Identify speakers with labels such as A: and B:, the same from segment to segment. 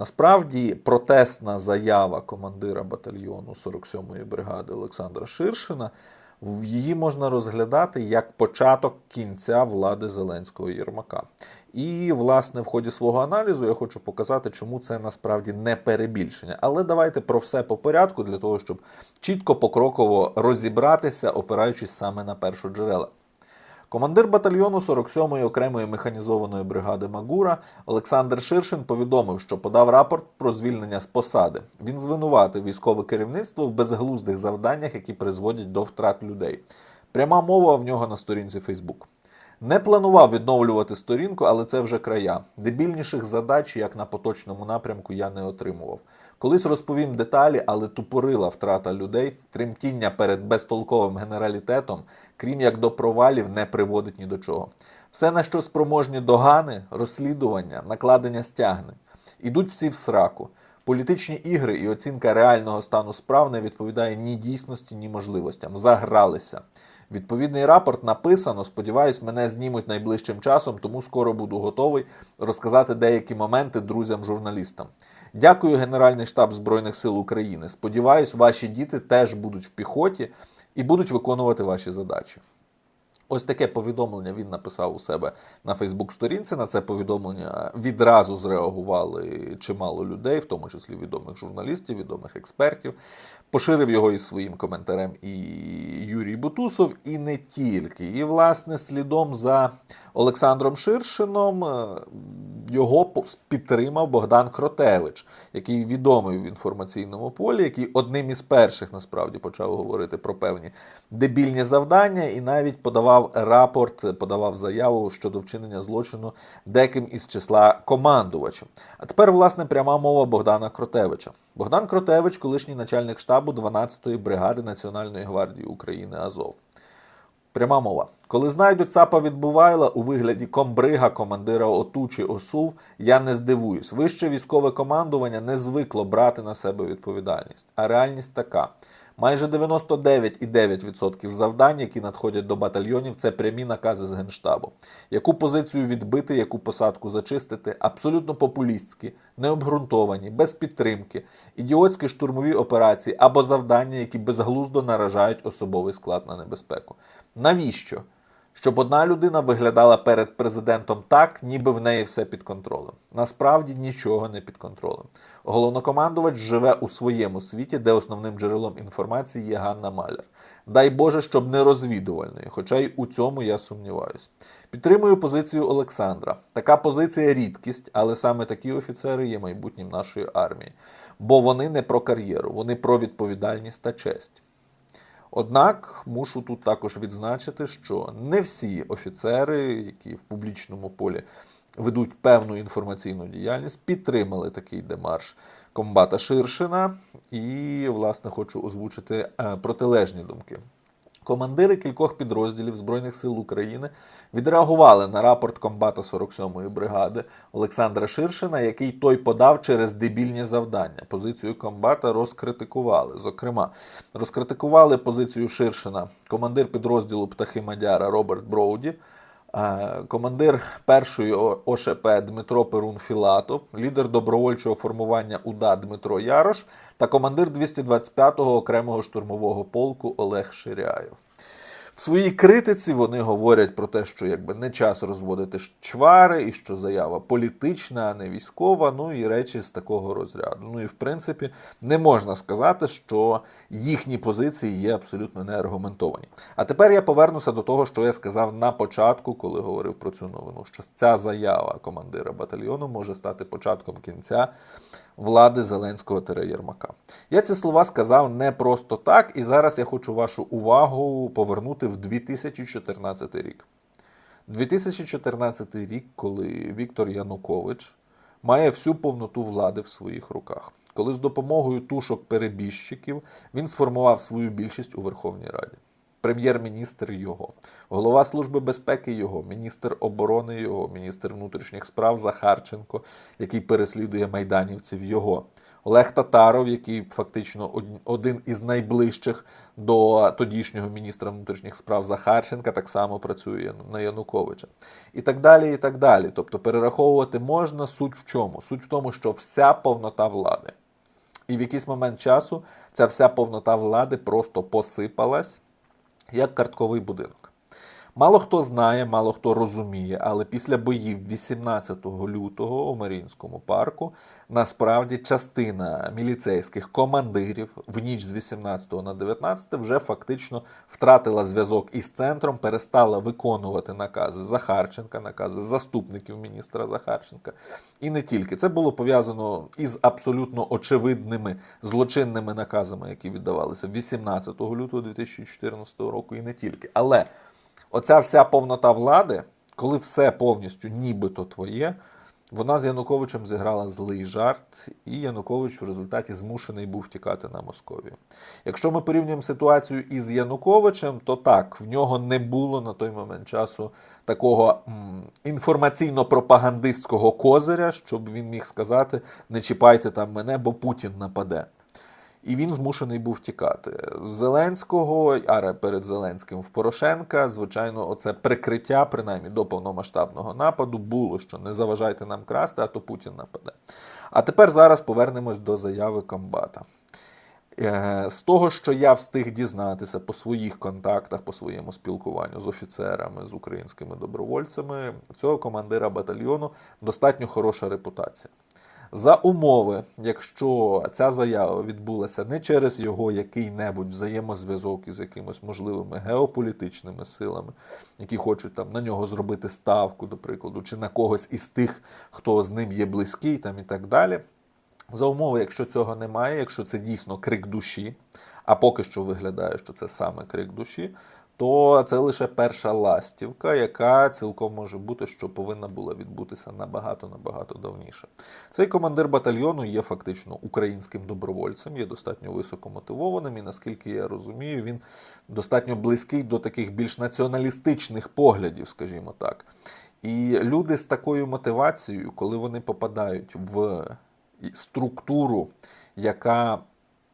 A: Насправді протестна заява командира батальйону 47-ї бригади Олександра Ширшина. Її можна розглядати як початок кінця влади Зеленського Єрмака. І, власне, в ході свого аналізу я хочу показати, чому це насправді не перебільшення. Але давайте про все по порядку для того, щоб чітко покроково розібратися, опираючись саме на першоджерела. Командир батальйону 47-ї окремої механізованої бригади Магура Олександр Ширшин повідомив, що подав рапорт про звільнення з посади. Він звинуватив військове керівництво в безглуздих завданнях, які призводять до втрат людей. Пряма мова в нього на сторінці Фейсбук. Не планував відновлювати сторінку, але це вже края. Дебільніших задач, як на поточному напрямку, я не отримував. Колись розповім деталі, але тупорила втрата людей, тремтіння перед безтолковим генералітетом, крім як до провалів, не приводить ні до чого. Все, на що спроможні догани, розслідування, накладення стягнень. Ідуть всі в сраку. Політичні ігри і оцінка реального стану справ не відповідає ні дійсності, ні можливостям. Загралися. Відповідний рапорт написано. Сподіваюсь, мене знімуть найближчим часом, тому скоро буду готовий розказати деякі моменти друзям-журналістам. Дякую, Генеральний штаб Збройних сил України. Сподіваюсь, ваші діти теж будуть в піхоті і будуть виконувати ваші задачі. Ось таке повідомлення він написав у себе на Фейсбук-сторінці. На це повідомлення відразу зреагували чимало людей, в тому числі відомих журналістів, відомих експертів. Поширив його із своїм коментарем і Юрій Бутусов, і не тільки. І, власне, слідом за Олександром Ширшином е, його підтримав Богдан Кротевич, який відомий в інформаційному полі, який одним із перших насправді почав говорити про певні дебільні завдання, і навіть подавав рапорт, подавав заяву щодо вчинення злочину деким із числа командувачів. А тепер, власне, пряма мова Богдана Кротевича. Богдан Кротевич, колишній начальник штабу 12-ї бригади Національної гвардії України Азов. Пряма мова. Коли знайдуть ЦАПа відбувайла у вигляді комбрига, командира ОТУ чи ОСУВ, я не здивуюсь. Вище військове командування не звикло брати на себе відповідальність. А реальність така. Майже 99,9% завдань, які надходять до батальйонів, це прямі накази з Генштабу. Яку позицію відбити, яку посадку зачистити, абсолютно популістські, необґрунтовані, без підтримки, ідіотські штурмові операції або завдання, які безглуздо наражають особовий склад на небезпеку. Навіщо? Щоб одна людина виглядала перед президентом так, ніби в неї все під контролем. Насправді нічого не під контролем. Головнокомандувач живе у своєму світі, де основним джерелом інформації є Ганна Маляр. Дай Боже, щоб не розвідувальною, хоча й у цьому я сумніваюсь. Підтримую позицію Олександра. Така позиція рідкість, але саме такі офіцери є майбутнім нашої армії. Бо вони не про кар'єру, вони про відповідальність та честь. Однак мушу тут також відзначити, що не всі офіцери, які в публічному полі ведуть певну інформаційну діяльність, підтримали такий демарш комбата Ширшина. І, власне, хочу озвучити е, протилежні думки. Командири кількох підрозділів Збройних сил України відреагували на рапорт комбата 47-ї бригади Олександра Ширшина, який той подав через дебільні завдання. Позицію комбата розкритикували. Зокрема, розкритикували позицію Ширшина командир підрозділу Птахи Мадяра Роберт Броуді. Е, Командир першої ОШП Дмитро Перун Філатов, лідер добровольчого формування УДА Дмитро Ярош та командир 225-го окремого штурмового полку Олег Ширяєв. Своїй критиці вони говорять про те, що якби не час розводити чвари, і що заява політична, а не військова. Ну і речі з такого розряду. Ну і в принципі не можна сказати, що їхні позиції є абсолютно неаргументовані. А тепер я повернуся до того, що я сказав на початку, коли говорив про цю новину, що ця заява командира батальйону може стати початком кінця влади Зеленського Єрмака. Я ці слова сказав не просто так, і зараз я хочу вашу увагу повернути в 2014 рік. 2014 рік, коли Віктор Янукович має всю повноту влади в своїх руках, коли з допомогою тушок перебіжчиків він сформував свою більшість у Верховній Раді. Прем'єр-міністр його, голова Служби безпеки його, міністр оборони його, міністр внутрішніх справ Захарченко, який переслідує майданівців його. Олег Татаров, який фактично один із найближчих до тодішнього міністра внутрішніх справ Захарченка, так само працює на Януковича. І так далі, і так далі. Тобто перераховувати можна суть в чому? Суть в тому, що вся повнота влади. І в якийсь момент часу ця вся повнота влади просто посипалась як картковий будинок. Мало хто знає, мало хто розуміє, але після боїв 18 лютого у Маріїнському парку насправді частина міліцейських командирів в ніч з 18 на 19 вже фактично втратила зв'язок із центром, перестала виконувати накази Захарченка, накази заступників міністра Захарченка. І не тільки це було пов'язано із абсолютно очевидними злочинними наказами, які віддавалися 18 лютого 2014 року, і не тільки. Але оця вся повнота влади, коли все повністю нібито твоє, вона з Януковичем зіграла злий жарт, і Янукович в результаті змушений був тікати на Московію. Якщо ми порівнюємо ситуацію із Януковичем, то так, в нього не було на той момент часу такого інформаційно-пропагандистського козиря, щоб він міг сказати: не чіпайте там мене, бо Путін нападе. І він змушений був тікати. Зеленського, а перед Зеленським в Порошенка, звичайно, оце прикриття, принаймні до повномасштабного нападу, було, що не заважайте нам красти, а то Путін нападе. А тепер зараз повернемось до заяви комбата. Е, З того, що я встиг дізнатися по своїх контактах, по своєму спілкуванню з офіцерами, з українськими добровольцями, цього командира батальйону достатньо хороша репутація. За умови, якщо ця заява відбулася не через його який-небудь взаємозв'язок із якимись можливими геополітичними силами, які хочуть там на нього зробити ставку, до прикладу, чи на когось із тих, хто з ним є близький, там і так далі. За умови, якщо цього немає, якщо це дійсно крик душі, а поки що виглядає, що це саме крик душі, то це лише перша ластівка, яка цілком може бути, що повинна була відбутися набагато набагато давніше. Цей командир батальйону є фактично українським добровольцем, є достатньо високо мотивованим, і наскільки я розумію, він достатньо близький до таких більш націоналістичних поглядів, скажімо так. І люди з такою мотивацією, коли вони попадають в структуру, яка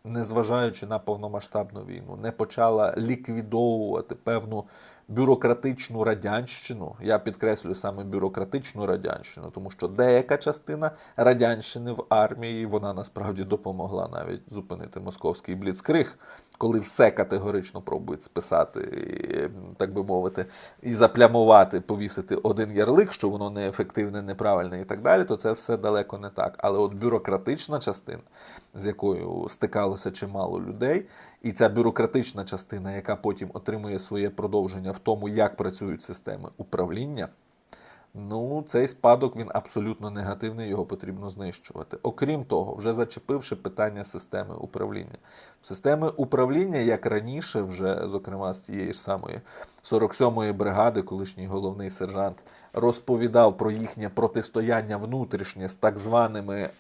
A: незважаючи на повномасштабну війну, не почала ліквідовувати певну бюрократичну радянщину. Я підкреслюю саме бюрократичну радянщину, тому що деяка частина радянщини в армії вона насправді допомогла навіть зупинити московський бліцкриг, коли все категорично пробують списати, так би мовити, і заплямувати, повісити один ярлик, що воно неефективне, неправильне і так далі, то це все далеко не так. Але от бюрократична частина, з якою стикалося чимало людей, і ця бюрократична частина, яка потім отримує своє продовження в тому, як працюють системи управління. Ну, цей спадок він абсолютно негативний, його потрібно знищувати. Окрім того, вже зачепивши питання системи управління. Системи управління, як раніше, вже, зокрема, з тієї ж самої 47-ї бригади, колишній головний сержант, розповідав про їхнє протистояння внутрішнє з так званими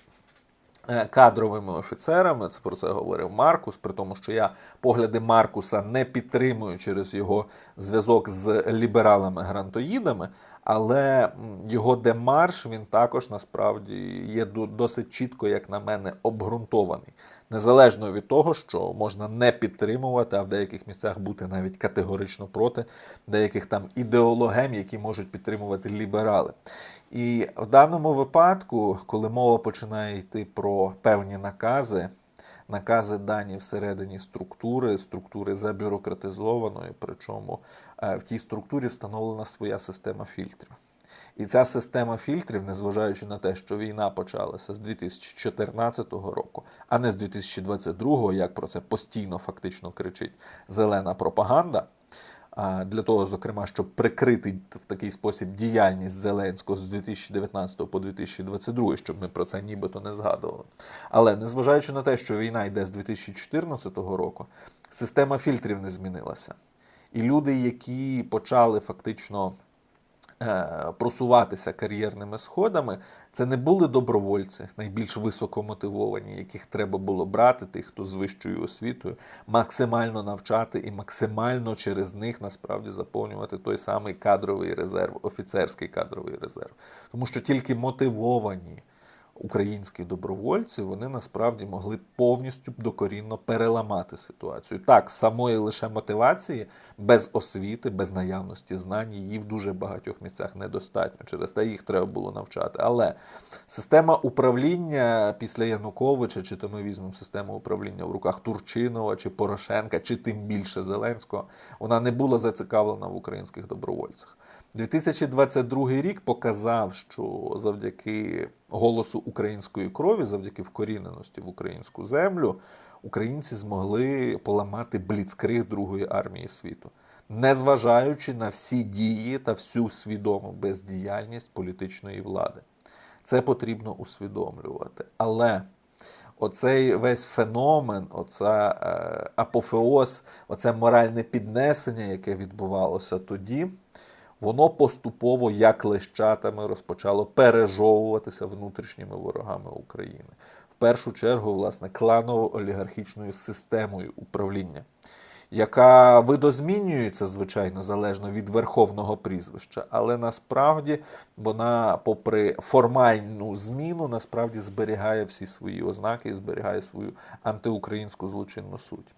A: кадровими офіцерами. Це про це говорив Маркус, при тому, що я погляди Маркуса не підтримую через його зв'язок з лібералами-грантоїдами. Але його демарш він також насправді є досить чітко, як на мене, обґрунтований. Незалежно від того, що можна не підтримувати, а в деяких місцях бути навіть категорично проти деяких там ідеологем, які можуть підтримувати ліберали. І в даному випадку, коли мова починає йти про певні накази, накази дані всередині структури, структури забюрократизованої, причому в тій структурі встановлена своя система фільтрів. І ця система фільтрів, незважаючи на те, що війна почалася з 2014 року, а не з 2022, як про це постійно фактично кричить зелена пропаганда. Для того, зокрема, щоб прикрити в такий спосіб діяльність Зеленського з 2019 по 2022, щоб ми про це нібито не згадували. Але незважаючи на те, що війна йде з 2014 року, система фільтрів не змінилася. І люди, які почали фактично просуватися кар'єрними сходами, це не були добровольці, найбільш високомотивовані, яких треба було брати, тих, хто з вищою освітою, максимально навчати і максимально через них насправді заповнювати той самий кадровий резерв, офіцерський кадровий резерв. Тому що тільки мотивовані українські добровольці вони насправді могли повністю докорінно переламати ситуацію. Так, самої лише мотивації без освіти, без наявності знань, її в дуже багатьох місцях недостатньо. Через те їх треба було навчати. Але система управління після Януковича, чи то ми візьмемо систему управління в руках Турчинова чи Порошенка, чи тим більше Зеленського, вона не була зацікавлена в українських добровольцях. 2022 рік показав, що завдяки голосу української крові, завдяки вкоріненості в українську землю, українці змогли поламати бліцкриг Другої армії світу, незважаючи на всі дії та всю свідому бездіяльність політичної влади. Це потрібно усвідомлювати. Але оцей весь феномен, оця е, апофеоз, оце моральне піднесення, яке відбувалося тоді воно поступово, як лещатами, розпочало пережовуватися внутрішніми ворогами України. В першу чергу, власне, кланово-олігархічною системою управління, яка видозмінюється, звичайно, залежно від верховного прізвища, але насправді вона, попри формальну зміну, насправді зберігає всі свої ознаки і зберігає свою антиукраїнську злочинну суть.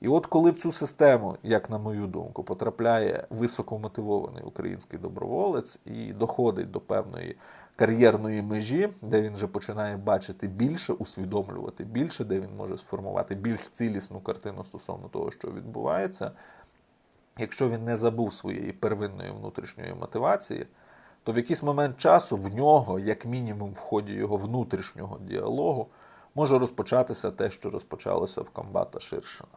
A: І от коли в цю систему, як на мою думку, потрапляє високомотивований український доброволець і доходить до певної кар'єрної межі, де він вже починає бачити більше, усвідомлювати більше, де він може сформувати більш цілісну картину стосовно того, що відбувається. Якщо він не забув своєї первинної внутрішньої мотивації, то в якийсь момент часу в нього, як мінімум, в ході його внутрішнього діалогу, може розпочатися те, що розпочалося в комбата Ширшина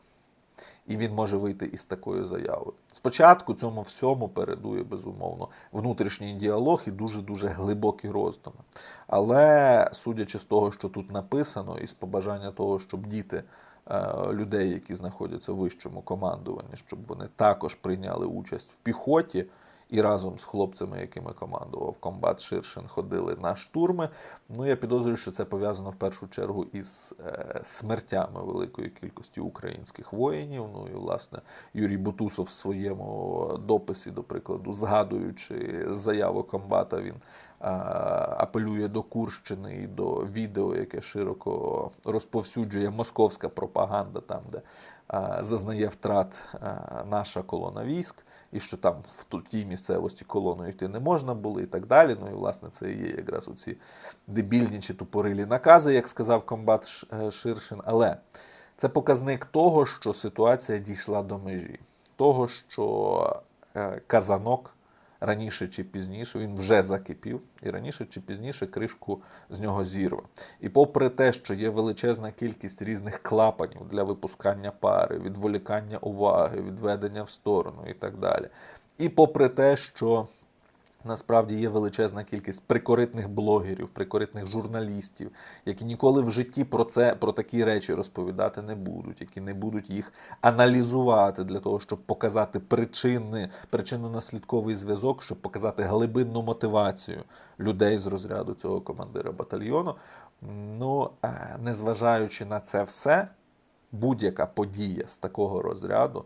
A: і він може вийти із такою заявою. Спочатку цьому всьому передує безумовно внутрішній діалог і дуже дуже глибокі роздуми. Але судячи з того, що тут написано, і з побажання того, щоб діти. Е, людей, які знаходяться в вищому командуванні, щоб вони також прийняли участь в піхоті і разом з хлопцями, якими командував комбат Ширшин, ходили на штурми. Ну я підозрюю, що це пов'язано в першу чергу із е, смертями великої кількості українських воїнів. Ну і власне Юрій Бутусов в своєму дописі, до прикладу, згадуючи заяву комбата, він е, апелює до Курщини і до відео, яке широко розповсюджує московська пропаганда, там де е, зазнає втрат наша колона військ і що там в тій місцевості колоною йти не можна було, і так далі. Ну і власне це і є якраз оці дебільні чи тупорилі накази, як сказав комбат е, Ширшин. Але це показник того, що ситуація дійшла до межі, того, що е, казанок раніше чи пізніше він вже закипів, і раніше чи пізніше кришку з нього зірве. І попри те, що є величезна кількість різних клапанів для випускання пари, відволікання уваги, відведення в сторону і так далі. І попри те, що Насправді є величезна кількість прикоритних блогерів, прикоритних журналістів, які ніколи в житті про це про такі речі розповідати не будуть, які не будуть їх аналізувати для того, щоб показати причини, причинно-наслідковий зв'язок, щоб показати глибинну мотивацію людей з розряду цього командира батальйону. Ну, е, незважаючи на це все, будь-яка подія з такого розряду,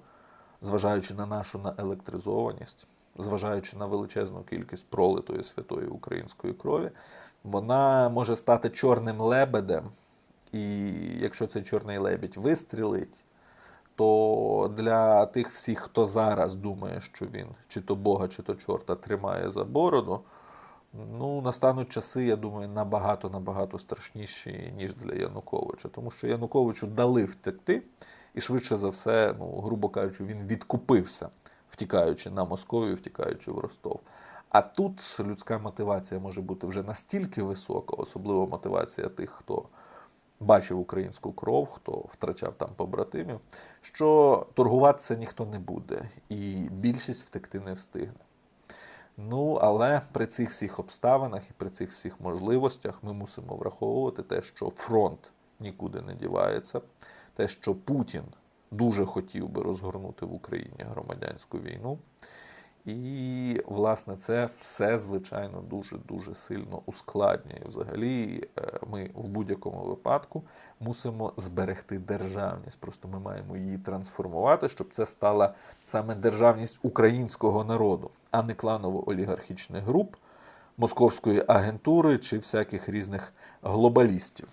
A: зважаючи на нашу наелектризованість зважаючи на величезну кількість пролитої святої української крові, вона може стати чорним лебедем. І якщо цей чорний лебідь вистрілить, то для тих всіх, хто зараз думає, що він чи то Бога, чи то чорта тримає за бороду, ну, настануть часи, я думаю, набагато-набагато страшніші, ніж для Януковича. Тому що Януковичу дали втекти, і швидше за все, ну, грубо кажучи, він відкупився втікаючи на Московію, втікаючи в Ростов. А тут людська мотивація може бути вже настільки висока, особливо мотивація тих, хто бачив українську кров, хто втрачав там побратимів, що торгуватися ніхто не буде, і більшість втекти не встигне. Ну, але при цих всіх обставинах і при цих всіх можливостях ми мусимо враховувати те, що фронт нікуди не дівається, те, що Путін дуже хотів би розгорнути в Україні громадянську війну. І, власне, це все, звичайно, дуже-дуже сильно ускладнює. Взагалі, е, ми в будь-якому випадку мусимо зберегти державність. Просто ми маємо її трансформувати, щоб це стала саме державність українського народу, а не кланово-олігархічних груп, московської агентури чи всяких різних глобалістів.